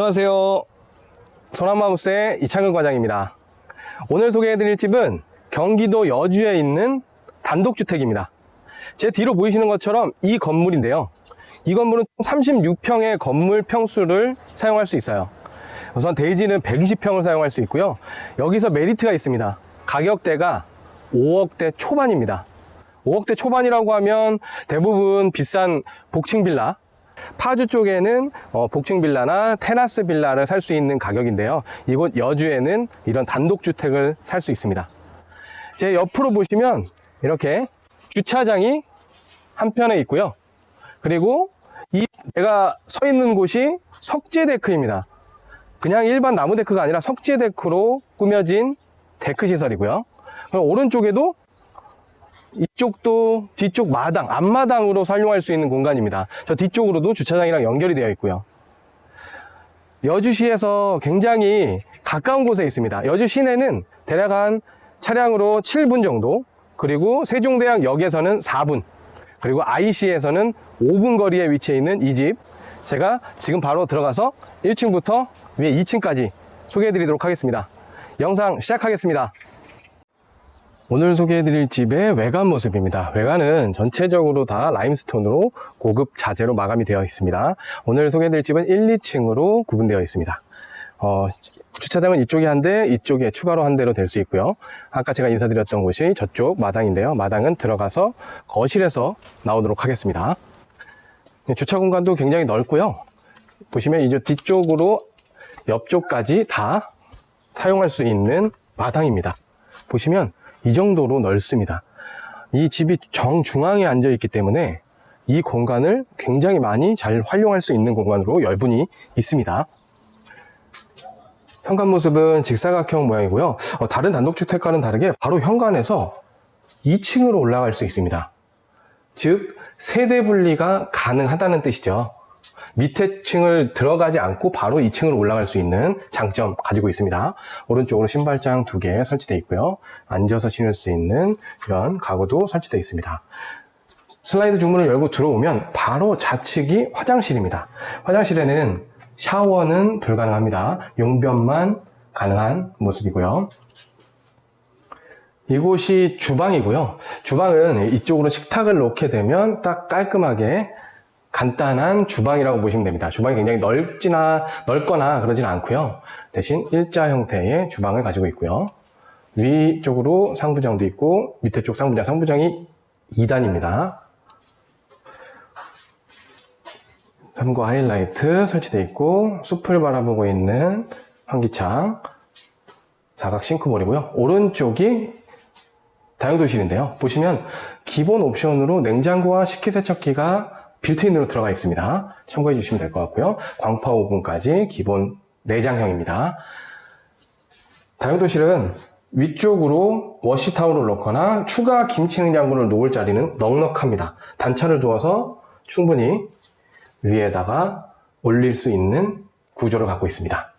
안녕하세요. 소남하우스의 이창근 과장입니다. 오늘 소개해드릴 집은 경기도 여주에 있는 단독주택입니다. 제 뒤로 보이시는 것처럼 이 건물인데요. 이 건물은 36평의 건물 평수를 사용할 수 있어요. 우선 대지는 120평을 사용할 수 있고요. 여기서 메리트가 있습니다. 가격대가 5억대 초반입니다. 5억대 초반이라고 하면 대부분 비싼 복층 빌라, 파주 쪽에는 어, 복층 빌라나 테라스 빌라를 살 수 있는 가격인데요. 이곳 여주에는 이런 단독주택을 살 수 있습니다. 제 옆으로 보시면 이렇게 주차장이 한편에 있고요. 그리고 이 제가 서 있는 곳이 석재 데크입니다. 그냥 일반 나무 데크가 아니라 석재 데크로 꾸며진 데크 시설이고요. 그리고 오른쪽에도 이쪽도 뒤쪽 마당, 앞마당으로 사용할 수 있는 공간입니다. 저 뒤쪽으로도 주차장이랑 연결이 되어 있고요. 여주시에서 굉장히 가까운 곳에 있습니다. 여주 시내는 대략 한 차량으로 7분 정도, 그리고 세종대학역에서는 4분, 그리고 IC에서는 5분 거리에 위치해 있는 이 집. 제가 지금 바로 들어가서 1층부터 위에 2층까지 소개해 드리도록 하겠습니다. 영상 시작하겠습니다. 오늘 소개해드릴 집의 외관 모습입니다. 외관은 전체적으로 다 라임스톤으로 고급 자재로 마감이 되어 있습니다. 오늘 소개해드릴 집은 1, 2층으로 구분되어 있습니다. 어, 주차장은 이쪽에 한 대, 이쪽에 추가로 한 대로 될 수 있고요. 아까 제가 인사드렸던 곳이 저쪽 마당인데요. 마당은 들어가서 거실에서 나오도록 하겠습니다. 주차 공간도 굉장히 넓고요. 보시면 이제 뒤쪽으로 옆쪽까지 다 사용할 수 있는 마당입니다. 보시면 이 정도로 넓습니다. 이 집이 정중앙에 앉아 있기 때문에 이 공간을 굉장히 많이 잘 활용할 수 있는 공간으로 여분이 있습니다. 현관 모습은 직사각형 모양이고요. 어, 다른 단독주택과는 다르게 바로 현관에서 2층으로 올라갈 수 있습니다. 즉, 세대 분리가 가능하다는 뜻이죠. 밑에 층을 들어가지 않고 바로 2층으로 올라갈 수 있는 장점 가지고 있습니다. 오른쪽으로 신발장 두 개 설치되어 있고요. 앉아서 신을 수 있는 이런 가구도 설치되어 있습니다. 슬라이드 주문을 열고 들어오면 바로 좌측이 화장실입니다. 화장실에는 샤워는 불가능합니다. 용변만 가능한 모습이고요. 이곳이 주방이고요. 주방은 이쪽으로 식탁을 놓게 되면 딱 깔끔하게 간단한 주방이라고 보시면 됩니다. 주방이 굉장히 넓지나 넓거나 그러진 않고요. 대신 일자 형태의 주방을 가지고 있고요. 위쪽으로 상부장도 있고 밑에 쪽 상부장, 상부장이 2단입니다. 삼거 하이라이트 설치되어 있고 숲을 바라보고 있는 환기창 사각 싱크볼이고요. 오른쪽이 다용도실인데요. 보시면 기본 옵션으로 냉장고와 식기세척기가 빌트인으로 들어가 있습니다. 참고해 주시면 될 것 같고요. 광파 오븐까지 기본 내장형입니다. 다용도실은 위쪽으로 워시타올을 넣거나 추가 김치 냉장고를 놓을 자리는 넉넉합니다. 단차를 두어서 충분히 위에다가 올릴 수 있는 구조를 갖고 있습니다.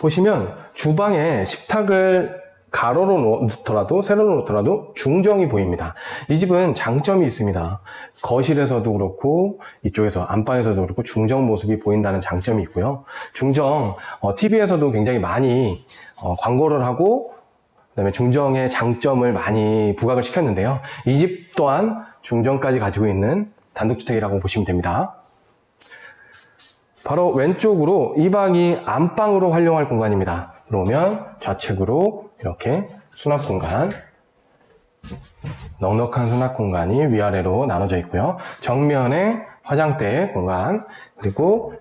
보시면 주방에 식탁을 가로로 놓더라도 세로로 놓더라도 중정이 보입니다. 이 집은 장점이 있습니다. 거실에서도 그렇고 이쪽에서 안방에서도 그렇고 중정 모습이 보인다는 장점이 있고요. 중정 어, TV에서도 굉장히 많이 어, 광고를 하고 그다음에 중정의 장점을 많이 부각을 시켰는데요. 이 집 또한 중정까지 가지고 있는 단독주택이라고 보시면 됩니다. 바로 왼쪽으로 이 방이 안방으로 활용할 공간입니다. 들어오면 좌측으로 이렇게 수납 공간, 넉넉한 수납 공간이 위아래로 나눠져 있고요. 정면에 화장대 공간, 그리고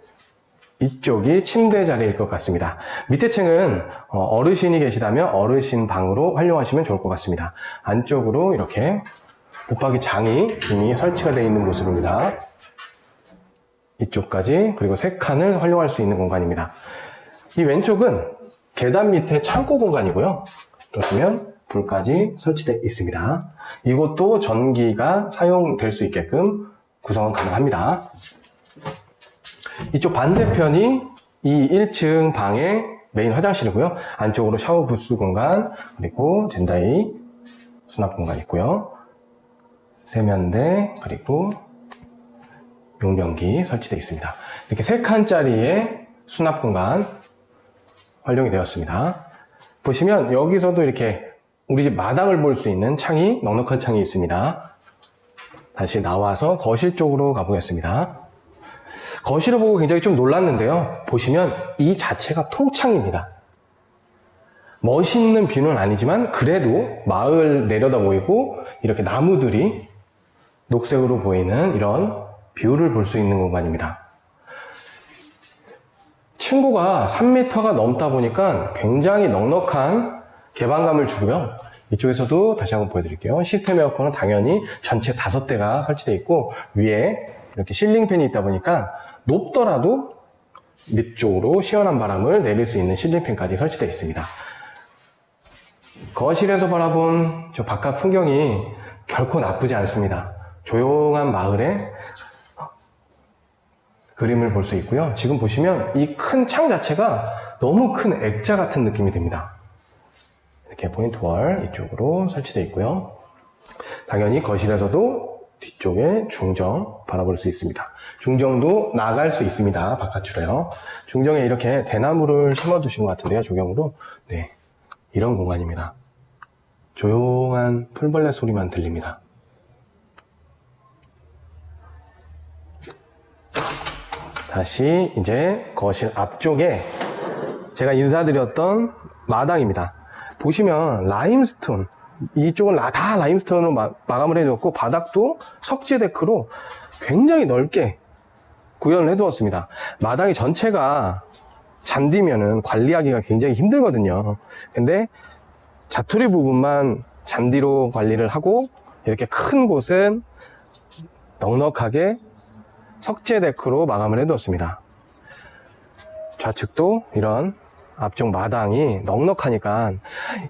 이쪽이 침대 자리일 것 같습니다. 밑에 층은 어, 어르신이 계시다면 어르신 방으로 활용하시면 좋을 것 같습니다. 안쪽으로 이렇게 붙박이 장이 이미 설치가 되어 있는 모습입니다. 이쪽까지 그리고 세 칸을 활용할 수 있는 공간입니다. 이 왼쪽은 계단 밑에 창고 공간이고요. 그렇다면 불까지 설치되어 있습니다. 이곳도 전기가 사용될 수 있게끔 구성은 가능합니다. 이쪽 반대편이 이 1층 방의 메인 화장실이고요. 안쪽으로 샤워 부스 공간 그리고 젠다이 수납 공간 있고요. 세면대 그리고 용변기 설치되어 있습니다. 이렇게 세 칸짜리의 수납 공간 활용이 되었습니다. 보시면 여기서도 이렇게 우리 집 마당을 볼 수 있는 창이 넉넉한 창이 있습니다. 다시 나와서 거실 쪽으로 가보겠습니다. 거실을 보고 굉장히 좀 놀랐는데요. 보시면 이 자체가 통창입니다. 멋있는 뷰는 아니지만 그래도 마을 내려다 보이고 이렇게 나무들이 녹색으로 보이는 이런 뷰를 볼 수 있는 공간입니다. 층고가 3m가 넘다 보니까 굉장히 넉넉한 개방감을 주고요. 이쪽에서도 다시 한번 보여드릴게요. 시스템 에어컨은 당연히 전체 다섯 대가 설치되어 있고 위에 이렇게 실링팬이 있다 보니까 높더라도 밑쪽으로 시원한 바람을 내릴 수 있는 실링팬까지 설치되어 있습니다. 거실에서 바라본 저 바깥 풍경이 결코 나쁘지 않습니다. 조용한 마을에 그림을 볼 수 있고요. 지금 보시면 이 큰 창 자체가 너무 큰 액자 같은 느낌이 듭니다. 이렇게 포인트 월 이쪽으로 설치되어 있고요. 당연히 거실에서도 뒤쪽에 중정 바라볼 수 있습니다. 중정도 나갈 수 있습니다. 바깥으로요. 중정에 이렇게 대나무를 심어 두신 것 같은데요. 조경으로. 네. 이런 공간입니다. 조용한 풀벌레 소리만 들립니다. 다시 이제 거실 앞쪽에 제가 인사드렸던 마당입니다. 보시면 라임스톤 이쪽은 라- 다 라임스톤으로 마, 마감을 해줬고 바닥도 석재 데크로 굉장히 넓게 구현을 해두었습니다. 마당이 전체가 잔디면은 관리하기가 굉장히 힘들거든요. 근데 자투리 부분만 잔디로 관리를 하고 이렇게 큰 곳은 넉넉하게 석재 데크로 마감을 해두었습니다. 좌측도 이런 앞쪽 마당이 넉넉하니까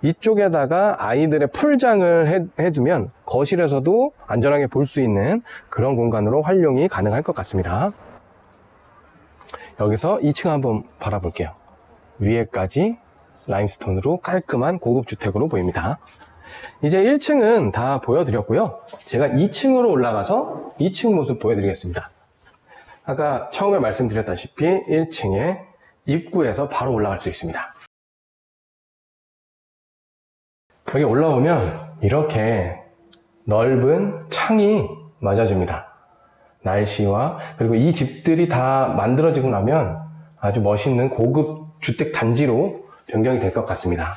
이쪽에다가 아이들의 풀장을 해, 두면 거실에서도 안전하게 볼 수 있는 그런 공간으로 활용이 가능할 것 같습니다. 여기서 2층 한번 바라볼게요. 위에까지 라임스톤으로 깔끔한 고급 주택으로 보입니다. 이제 1층은 다 보여드렸고요. 제가 2층으로 올라가서 2층 모습 보여드리겠습니다. 아까 처음에 말씀드렸다시피 1층에 입구에서 바로 올라갈 수 있습니다. 여기 올라오면 이렇게 넓은 창이 맞아줍니다. 날씨와 그리고 이 집들이 다 만들어지고 나면 아주 멋있는 고급 주택 단지로 변경이 될 것 같습니다.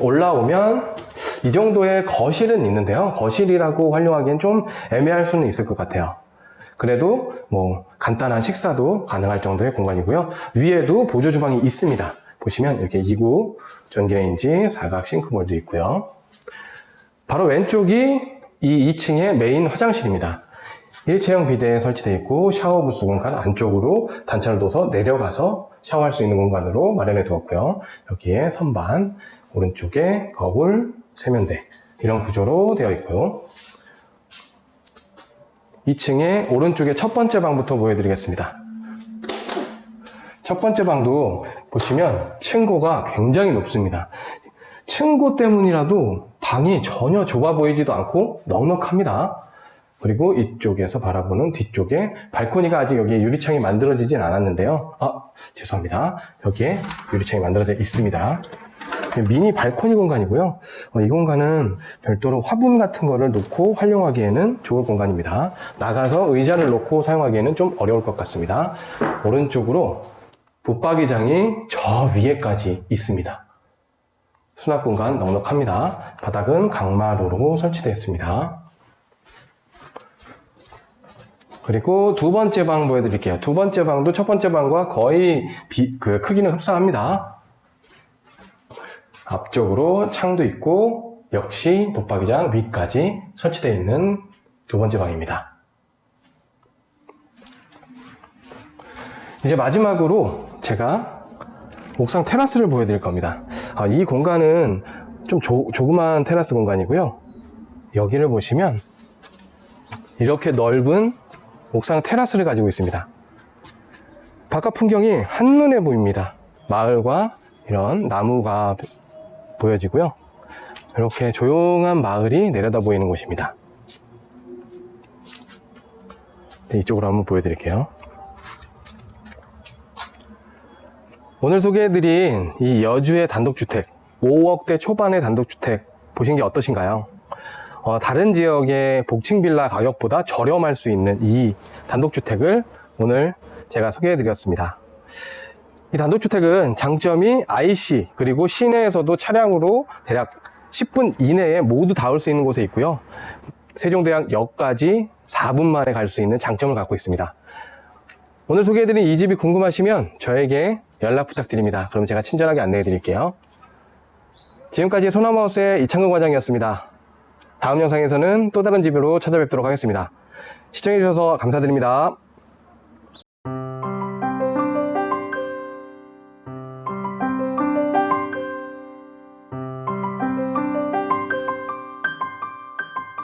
올라오면 이 정도의 거실은 있는데요. 거실이라고 활용하기엔 좀 애매할 수는 있을 것 같아요. 그래도 뭐 간단한 식사도 가능할 정도의 공간이고요. 위에도 보조 주방이 있습니다. 보시면 이렇게 2구 전기레인지 사각 싱크볼도 있고요. 바로 왼쪽이 이 2층의 메인 화장실입니다. 일체형 비대에 설치되어 있고 샤워 부스 공간 안쪽으로 단차를 둬서 내려가서 샤워할 수 있는 공간으로 마련해 두었고요. 여기에 선반, 오른쪽에 거울, 세면대 이런 구조로 되어 있고요. 2층에 오른쪽에 첫 번째 방부터 보여드리겠습니다. 첫 번째 방도 보시면 층고가 굉장히 높습니다. 층고 때문이라도 방이 전혀 좁아 보이지도 않고 넉넉합니다. 그리고 이쪽에서 바라보는 뒤쪽에 발코니가 아직 여기에 유리창이 만들어지진 않았는데요. 아, 죄송합니다. 여기에 유리창이 만들어져 있습니다. 미니 발코니 공간이고요. 어, 이 공간은 별도로 화분 같은 거를 놓고 활용하기에는 좋을 공간입니다. 나가서 의자를 놓고 사용하기에는 좀 어려울 것 같습니다. 오른쪽으로 붙박이장이 저 위에까지 있습니다. 수납 공간 넉넉합니다. 바닥은 강마루로 설치되어 있습니다. 그리고 두 번째 방 보여드릴게요. 두 번째 방도 첫 번째 방과 거의 비, 그 크기는 흡사합니다. 앞쪽으로 창도 있고 역시 붙박이장 위까지 설치되어 있는 두 번째 방입니다. 이제 마지막으로 제가 옥상 테라스를 보여드릴 겁니다. 아, 이 공간은 좀 조, 조그만 테라스 공간이고요. 여기를 보시면 이렇게 넓은 옥상 테라스를 가지고 있습니다. 바깥 풍경이 한눈에 보입니다. 마을과 이런 나무가 보여지고요. 이렇게 조용한 마을이 내려다 보이는 곳입니다. 네, 이쪽으로 한번 보여드릴게요. 오늘 소개해드린 이 여주의 단독주택, 5억대 초반의 단독주택 보신 게 어떠신가요? 어, 다른 지역의 복층 빌라 가격보다 저렴할 수 있는 이 단독주택을 오늘 제가 소개해드렸습니다. 이 단독주택은 장점이 IC 그리고 시내에서도 차량으로 대략 10분 이내에 모두 닿을 수 있는 곳에 있고요. 세종대학역까지 4분 만에 갈 수 있는 장점을 갖고 있습니다. 오늘 소개해드린 이 집이 궁금하시면 저에게 연락 부탁드립니다. 그럼 제가 친절하게 안내해 드릴게요. 지금까지 소나무하우스의 이창근 과장이었습니다. 다음 영상에서는 또 다른 집으로 찾아뵙도록 하겠습니다. 시청해주셔서 감사드립니다.